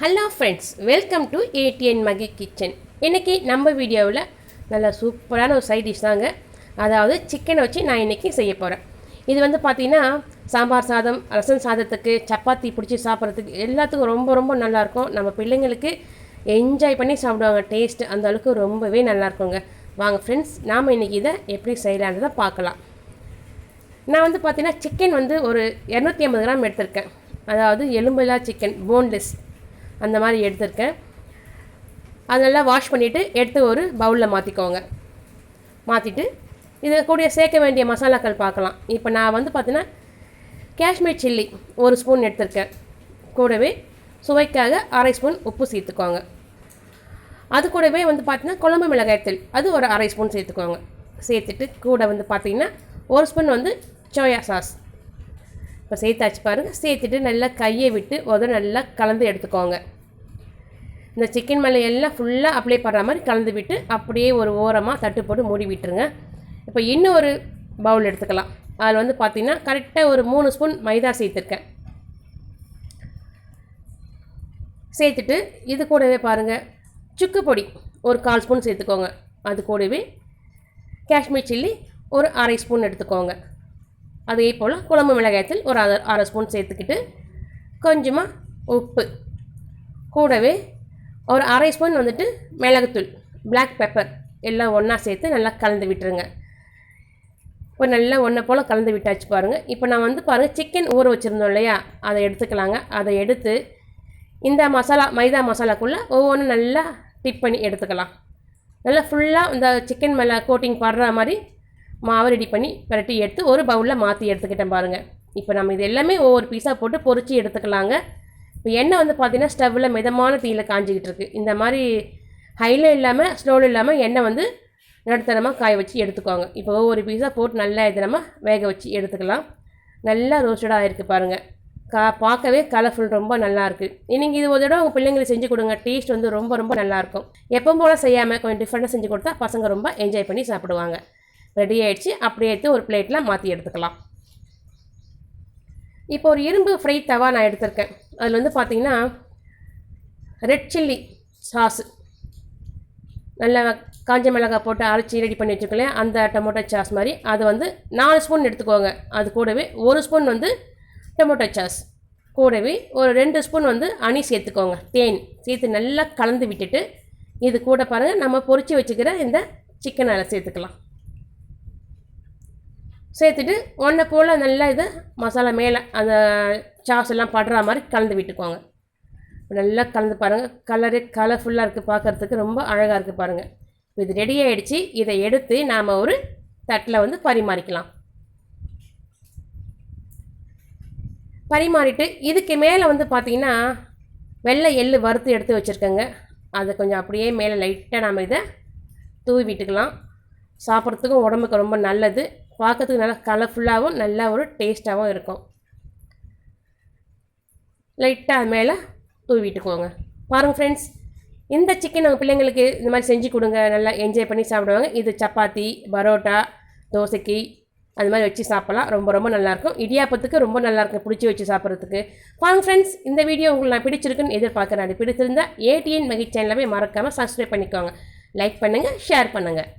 Hello friends welcome to ATN Magi kitchen இன்றைக்கி நம்ம வீடியோவில் நல்ல சூப்பரான ஒரு சைட் டிஷ் தாங்க. அதாவது சிக்கனை வச்சு நான் இன்றைக்கி செய்ய போகிறேன் இது வந்து பார்த்திங்கன்னா சாம்பார் சாதம் ரசம் சாதத்துக்கு சப்பாத்தி பிடிச்சி சாப்பிட்றதுக்கு எல்லாத்துக்கும் ரொம்ப ரொம்ப நல்லாயிருக்கும். நம்ம பிள்ளைங்களுக்கு என்ஜாய் பண்ணி சாப்பிடுவாங்க. டேஸ்ட் அந்த அளவுக்கு ரொம்பவே நல்லாயிருக்குங்க. வாங்க ஃப்ரெண்ட்ஸ் நாம் இன்றைக்கி இதை எப்படி செய்யலான்றதை பார்க்கலாம். நான் வந்து பார்த்திங்கன்னா சிக்கன் வந்து ஒரு இரநூத்தி ஐம்பது கிராம் எடுத்திருக்கேன். அதாவது எலும்பில்லா சிக்கன் போன்லெஸ் அந்த மாதிரி எடுத்திருக்கேன். நல்லா வாஷ் பண்ணிவிட்டு எடுத்து ஒரு பவுலில் மாற்றிக்கோங்க மாற்றிட்டு இதை கூட சேர்க்க வேண்டிய மசாலாக்கள் பார்க்கலாம். இப்போ நான் வந்து பார்த்தீங்கன்னா காஷ்மீர் சில்லி ஒரு ஸ்பூன் எடுத்திருக்கேன். கூடவே சுவைக்காக அரை ஸ்பூன் உப்பு சேர்த்துக்கோங்க. அது கூடவே வந்து பார்த்தீங்கன்னா குழம்பு மிளகாய்த்தூள் அது ஒரு அரை ஸ்பூன் சேர்த்துக்கோங்க. சேர்த்துட்டு கூட வந்து பார்த்தீங்கன்னா ஒரு ஸ்பூன் வந்து சோயா சாஸ் இப்போ சேர்த்தாச்சு பாருங்கள் சேர்த்துட்டு நல்லா கையை விட்டு உதவ நல்லா கலந்து எடுத்துக்கோங்க. இந்த சிக்கன் மேலே எல்லாம் ஃபுல்லாக அப்ளை பண்ணுற மாதிரி கலந்து விட்டு அப்படியே ஒரு ஓரமாக தட்டு போட்டு மூடி விட்டுருங்க. இப்போ இன்னும் ஒரு பவுல் எடுத்துக்கலாம். அதில் வந்து பார்த்திங்கன்னா கரெக்டாக ஒரு மூணு ஸ்பூன் மைதா சேர்த்துருக்கேன். சேர்த்துட்டு இது கூடவே பாருங்கள் சுக்கு பொடி ஒரு கால் ஸ்பூன் சேர்த்துக்கோங்க. அது கூடவே காஷ்மீர் சில்லி ஒரு அரை ஸ்பூன் எடுத்துக்கோங்க. அதே போல் குழம்பு மிளகாயத்தில் ஒரு அரை அரை ஸ்பூன் சேர்த்துக்கிட்டு கொஞ்சமாக உப்பு. கூடவே ஒரு அரை ஸ்பூன் வந்துட்டு மிளகுத்தூள் பிளாக் பெப்பர் எல்லாம் ஒன்றா சேர்த்து நல்லா கலந்து விட்டுருங்க. இப்போ நல்லா ஒன்றை போல் கலந்து விட்டாச்சு பாருங்கள் இப்போ நான் வந்து பாருங்கள் சிக்கன் ஊற வச்சுருந்தோம் இல்லையா? அதை எடுத்துக்கலாங்க. அதை எடுத்து இந்த மசாலா மைதா மசாலாக்குள்ளே ஒவ்வொன்றும் நல்லா டிப் பண்ணி எடுத்துக்கலாம். நல்லா ஃபுல்லாக இந்த சிக்கன் மேலே கோட்டிங் படுற மாதிரி மாவு ரெடி பண்ணி பரட்டி எடுத்து ஒரு பவுலில் மாற்றி எடுத்துக்கிட்டேன் பாருங்கள் இப்போ நம்ம இது எல்லாமே ஒவ்வொரு பீஸாக போட்டு பொறிச்சு எடுத்துக்கலாங்க. இப்போ எண்ணெய் வந்து பார்த்திங்கன்னா ஸ்டவ்வில் மிதமான தீயில் காஞ்சிக்கிட்டு இருக்குது இந்த மாதிரி ஹையில் இல்லாமல் ஸ்லோவில் இல்லாமல் எண்ணெய் வந்து நடுத்தரமாக காய வச்சு எடுத்துக்கோங்க. இப்போ ஒவ்வொரு பீஸாக போட்டு நல்லா இதனமாக வேக வச்சு எடுத்துக்கலாம். நல்லா ரோஸ்டடாக ஆகிருக்கு பாருங்கள் கா பார்க்கவே கலர்ஃபுல் ரொம்ப நல்லாயிருக்கு நீங்கள் இது ஒரு தடவை உங்கள் பிள்ளைங்களுக்கு செஞ்சு கொடுங்க. டேஸ்ட் வந்து ரொம்ப ரொம்ப நல்லாயிருக்கும் எப்போ போல் செய்யாமல் கொஞ்சம் டிஃப்ரெண்ட்டாக செஞ்சு கொடுத்தா பசங்க ரொம்ப என்ஜாய் பண்ணி சாப்பிடுவாங்க. ரெடி ஆகிடுச்சு அப்படியே எடுத்து ஒரு பிளேட்டில் மாற்றி எடுத்துக்கலாம். இப்போ ஒரு இரும்பு ஃப்ரை தவா நான் எடுத்திருக்கேன். அதில் வந்து பார்த்தீங்கன்னா ரெட் சில்லி சாஸு நல்லா காஞ்ச மிளகாய் போட்டு அரைச்சி ரெடி பண்ணி வச்சுக்கலேன் அந்த டொமேட்டோ சாஸ் மாதிரி. அது வந்து நாலு ஸ்பூன் எடுத்துக்கோங்க. அது கூடவே ஒரு ஸ்பூன் வந்து டொமேட்டோ சாஸ் கூடவே ஒரு ரெண்டு ஸ்பூன் வந்து அணி சேர்த்துக்கோங்க. தேன் சேர்த்து நல்லா கலந்து விட்டுட்டு இது கூட பாருங்கள் நம்ம பொறிச்சு வச்சுக்கிற இந்த சிக்கன் அதில் சேர்த்துக்கலாம். சேர்த்துட்டு ஒன்றை போல் நல்லா இது மசாலா மேலே அந்த சாஸ் எல்லாம் படுற மாதிரி கலந்து விட்டுக்கோங்க. நல்லா கலந்து பாருங்கள் கலரு கலர்ஃபுல்லாக இருக்குது பார்க்குறதுக்கு. ரொம்ப அழகாக இருக்குது பாருங்கள் இது ரெடி ஆகிடுச்சு இதை எடுத்து நாம் ஒரு தட்டில் வந்து பரிமாறிக்கலாம். பரிமாறிட்டு இதுக்கு மேலே வந்து பார்த்திங்கன்னா வெள்ளை எள்ளு வறுத்து எடுத்து வச்சுருக்கேங்க. அதை கொஞ்சம் அப்படியே மேலே லைட்டாக நாம் இதை தூவி விட்டுக்கலாம். சாப்பிட்றதுக்கும் உடம்புக்கு ரொம்ப நல்லது. பார்க்கறதுக்கு நல்லா கலர்ஃபுல்லாகவும் நல்லா ஒரு டேஸ்ட்டாகவும் இருக்கும். லைட்டாக அது மேலே தூவிட்டுக்கோங்க பாருங்கள் ஃப்ரெண்ட்ஸ் இந்த சிக்கன் உங்கள் பிள்ளைங்களுக்கு இந்த மாதிரி செஞ்சு கொடுங்க நல்லா என்ஜாய் பண்ணி சாப்பிடுவாங்க. இது சப்பாத்தி பரோட்டா தோசைக்கு அது மாதிரி வச்சு சாப்பிட்லாம். ரொம்ப ரொம்ப நல்லாயிருக்கும். இடியாப்பத்துக்கு ரொம்ப நல்லாயிருக்கும் பிடிச்சி வச்சு சாப்பிட்றதுக்கு. வாங்க ஃப்ரெண்ட்ஸ் இந்த வீடியோ உங்களுக்கு நான் பிடிச்சிருக்குன்னு எதிர்பார்க்குறேன். அது பிடிச்சிருந்தா ஏடிஎன் மகி சேனலவே மறக்காமல் சப்ஸ்கிரைப் பண்ணிக்கோங்க. லைக் பண்ணுங்கள் ஷேர் பண்ணுங்கள்